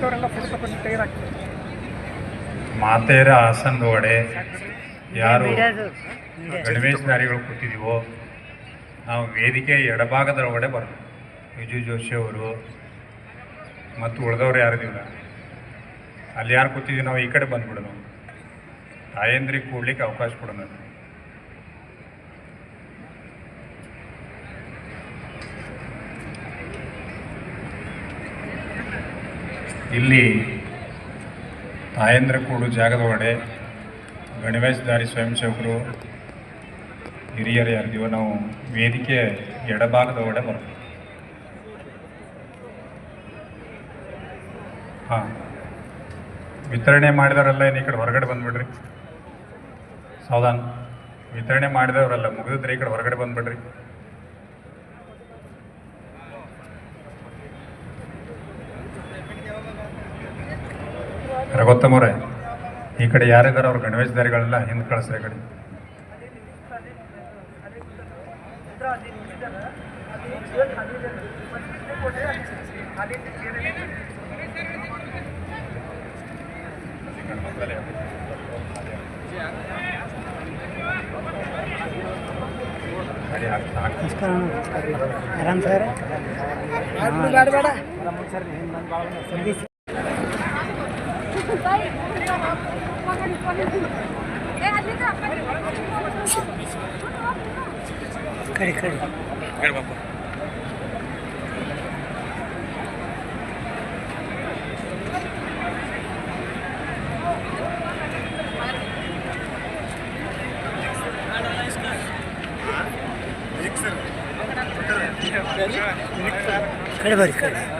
Photo ಮಾತೆಯರ ಹಾಸನದ ಒಡೆ ಯಾರು ಗಣವೇಶಧಾರಿಗಳು ಕೂತಿದ್ದೀವೋ ನಾವು ವೇದಿಕೆ ಎಡಭಾಗದ ಒಡೆ ಬರೋದು ವಿಜು ಜೋಶಿ ಅವರು ಮತ್ತು ಉಳಿದವರು ಯಾರಿದ್ದೀವಲ್ಲ ಅಲ್ಲಿ ಯಾರು ಕೂತಿದ್ದೀವಿ ನಾವು ಈ ಕಡೆ ಬಂದ್ಬಿಡೋದು ತಾಯಂದ್ರಿಗೆ ಕೂಡ್ಲಿಕ್ಕೆ ಅವಕಾಶ ಕೊಡೋಣ ಇಲ್ಲಿ ತಾಯೇಂದ್ರ ಕೂಡು ಜಾಗದ ಒಡೆ ಗಣವೇಶಧಾರಿ ಸ್ವಯಂ ಸೇವಕರು ಹಿರಿಯರು ಯಾರಿದೀವೋ ನಾವು ವೇದಿಕೆ ಎಡಭಾಗದ ಒಡೆ ಬರ್ತೀವಿ ಹಾಂ ವಿತರಣೆ ಮಾಡಿದವರೆಲ್ಲ ಏನು ಈ ಕಡೆ ಹೊರಗಡೆ ಬಂದ್ಬಿಡ್ರಿ ಸೌಧಾನ್ ವಿತರಣೆ ಮಾಡಿದವರೆಲ್ಲ ಮುಗಿದ್ರೆ ಈ ಕಡೆ ಹೊರಗಡೆ ಬಂದುಬಿಡ್ರಿ ರಘೋತ್ತಮವ್ರೆ ಈ ಕಡೆ ಯಾರಿದ್ದಾರೆ ಅವ್ರ ಗಣವೇಶಧಾರಿಗಳೆಲ್ಲ ಹಿಂದೆ ಕಳಿಸ್ರಿ ಕಡೆ ಸರ್ खड़े खड़े खड़े बापा खड़े बड़ी खड़े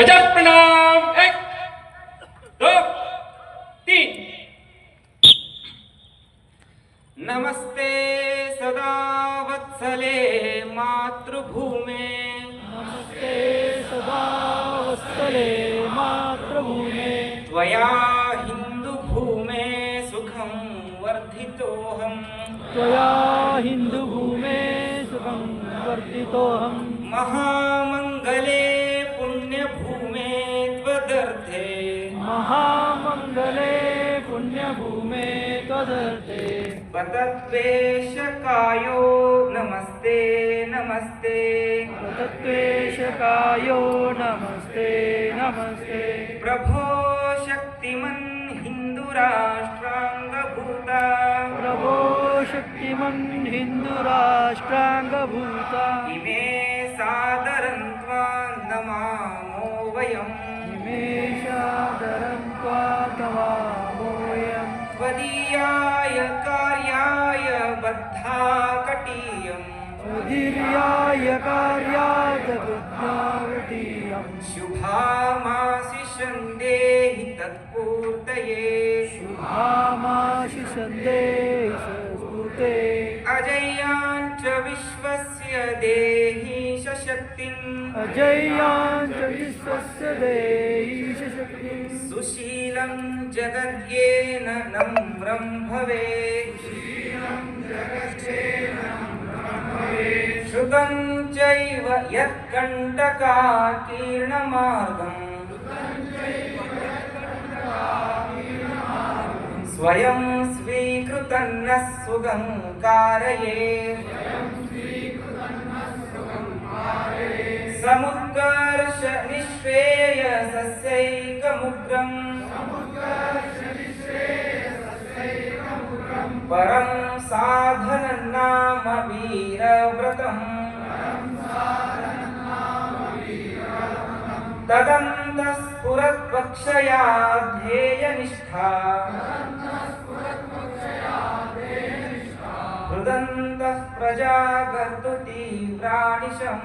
गजब प्रणाम एक दो तीन नमस्ते सदा वत्सले मातृभूमे नमस्ते सदा वत्सले मातृभूमे त्वया हिन्दुभूमे सुखं वर्धितोऽहं त्वया हिन्दुभूमे सुखं वर्धितोऽहं महाम् पतत्वेशकायो नमस्ते नमस्ते पतत्वेशकायो नमस्ते नमस्ते प्रभो शक्तिमन् हिन्दुराष्ट्राङ्गभूता प्रभो शक्तिमन् हिन्दुराष्ट्राङ्गभूता इमे साध त्वदीयाय कार्याय बद्धा बद्धाकटीयम् त्वदीयाय कार्याय बद्धाकटीयम् शुभामासि सन्देहि तत्पूर्तये शुभामासि सन्देहि स्फूर्ते अजय्याञ्च विश्वस्य देहि सशक्तिम् अजय्याञ्च विश्वस्य देहि सशक्तिम् सुशीलं जगद्येन नम्रं भवेत् श्रुतं चैव यत्कण्टकाकीर्णमार्गम् स्वयं स्वीकृतं न सुगं कारये समुत्कर्ष समुद्वेयसस्यैकमुग्रम् परं नाम वीरव्रतम् तदन्तस्फुरत्पक्षया ध्येयनिष्ठा हृदन्तः प्रजागर्तती तीव्राणिशम्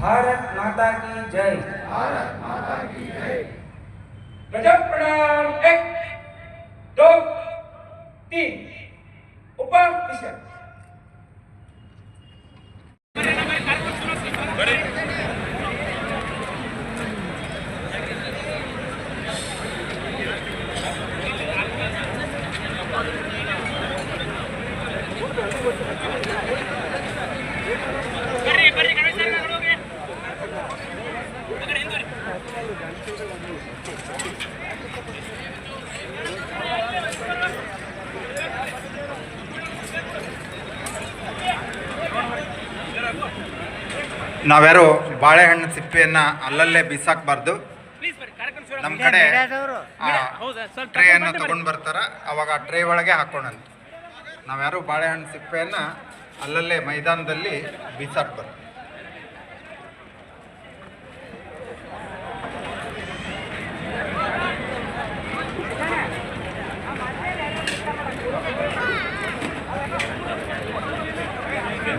भारत माता की जय भारत माता की जय गजब प्रणाम एक दो तीन उपाधिषद ನಾವ್ಯಾರು ಬಾಳೆಹಣ್ಣು ಸಿಪ್ಪೆಯನ್ನ ಅಲ್ಲಲ್ಲೇ ಬೀಸಾಕ್ಬಾರ್ದು ನಮ್ಮ ಕಡೆ ಅನ್ನು ತಗೊಂಡ್ ಬರ್ತಾರ ಅವಾಗ ಆ ಟ್ರೇ ಒಳಗೆ ಹಾಕೊಂಡಂತ ನಾವ್ಯಾರು ಬಾಳೆಹಣ್ಣು ಸಿಪ್ಪೆಯನ್ನ ಅಲ್ಲಲ್ಲೇ ಮೈದಾನದಲ್ಲಿ ಬೀಸಾಕ್ಬಾರ್ದು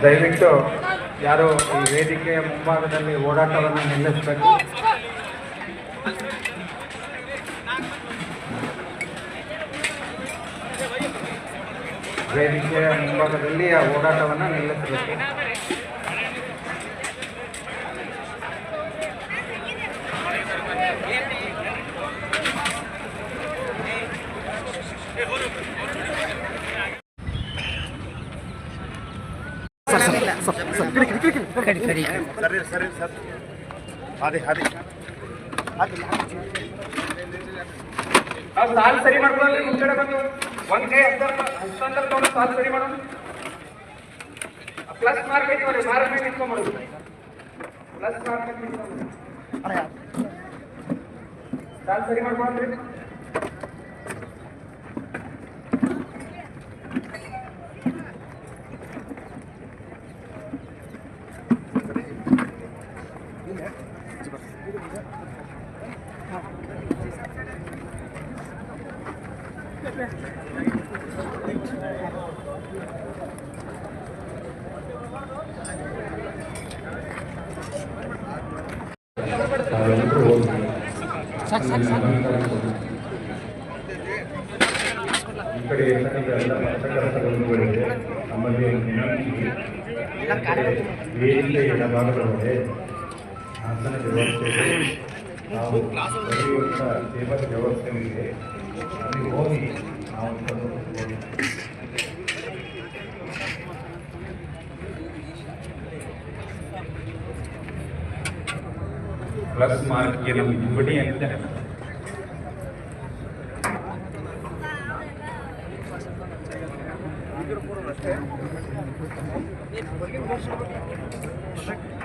ದಯವಿಟ್ಟು ಯಾರೋ ಈ ವೇದಿಕೆಯ ಮುಂಭಾಗದಲ್ಲಿ ಓಡಾಟವನ್ನು ನಿಲ್ಲಿಸಬೇಕು ವೇದಿಕೆಯ ಮುಂಭಾಗದಲ್ಲಿ ಆ ಓಡಾಟವನ್ನು ನಿಲ್ಲಿಸಬೇಕು शरीर शरीर सब आधे आधे ನಾವು ಸಾಲು ಸರಿ ಮಾಡ್ಕೊಳ್ಳಿ ನಿಮ್ಮ ಕಡೆ ಬಂದು ಒಂದ್ ಕೈ ಹಸ್ತಾಂತರ ತಗೊಂಡು ಸಾಲು ಸರಿ ಮಾಡೋಣ ಪ್ಲಸ್ ಮಾರ್ಕ್ ಐತೆ ನೋಡಿ ಮಾರ್ಕ್ ಮೇಲೆ ನಿಂತ್ಕೊಂಡ್ಬಿಡೋದು ಪ್ಲಸ್ ಮಾರ್ಕ್ ಮೇಲೆ ನಿಂತ್ಕೊಂಡ್ಬಿಡೋದು ಸಾಲು ಸರಿ ಮಾಡ್ಕೊಳ್ಳಿ ಈ ಕಡೆ ಆಸನ ವ್ಯವಸ್ಥೆ ನಾವು ನಡೆಯುವಂಥ ಸೇವನ ವ್ಯವಸ್ಥೆವಿದೆ ಅಲ್ಲಿ ಹೋಗಿ ನಾವು ಪ್ಲಸ್ ಮಾರ್ಕ್ಗೆ ನಮ್ಮ ಹಿಂಬಡಿ ಅಂತ Thank you.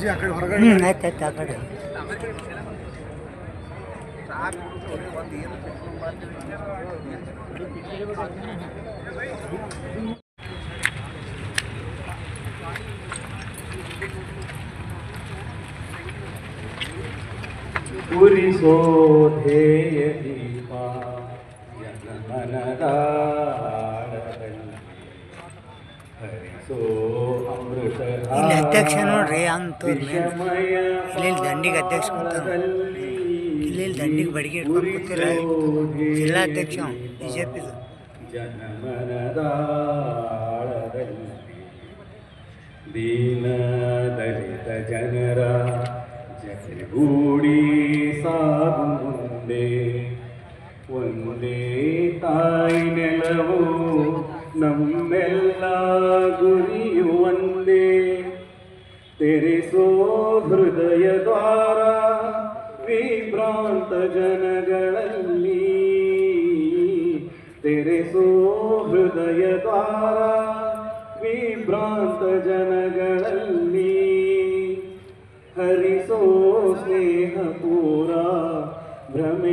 ಜಿ ಆ ಕಡೆ ಹೊರಗಡೆ ಆಯ್ತು ಆಯ್ತು ಆ ಕಡೆ पूरी सोधे यही अध्यक्ष नोड्री अंत इले दंडी अध्यक्ष इले दंडी बड़ी जिला बीजेपी दीन दलित जनरा जगूड़ी साबुंदे ಒಂದೇ ತಾಯಿ ನೆಲವು ನಮ್ಮೆಲ್ಲ ಗುರಿಯು ಒಂದೇ ತೆರೆಸೋ ಹೃದಯ ದ್ವಾರ ವಿಭ್ರಾಂತ ಜನಗಳಲ್ಲಿ ತೆರೆಸೋ ಹೃದಯ ದ್ವಾರ ವಿಭ್ರಾಂತ ಜನಗಳಲ್ಲಿ ಹರಿಸೋ ಸ್ನೇಹ ಪೂರ ಭ್ರಮೆ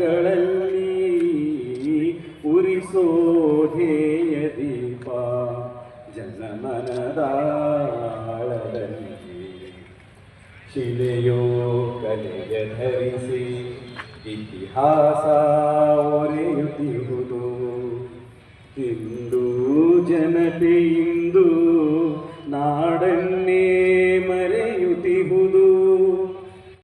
ಮನಗಳಲ್ಲಿ ಉರಿಸೋಧೇಯ ದೀಪ ಜನಮನದಾಳದಲ್ಲಿ ಶಿಲೆಯೋ ಕಲೆಯ ಧರಿಸಿ ಇತಿಹಾಸ ಒರೆಯುತ್ತಿರುವುದು ಇಂದು ಜನತೆ ಇಂದು ನಾಡನ್ನು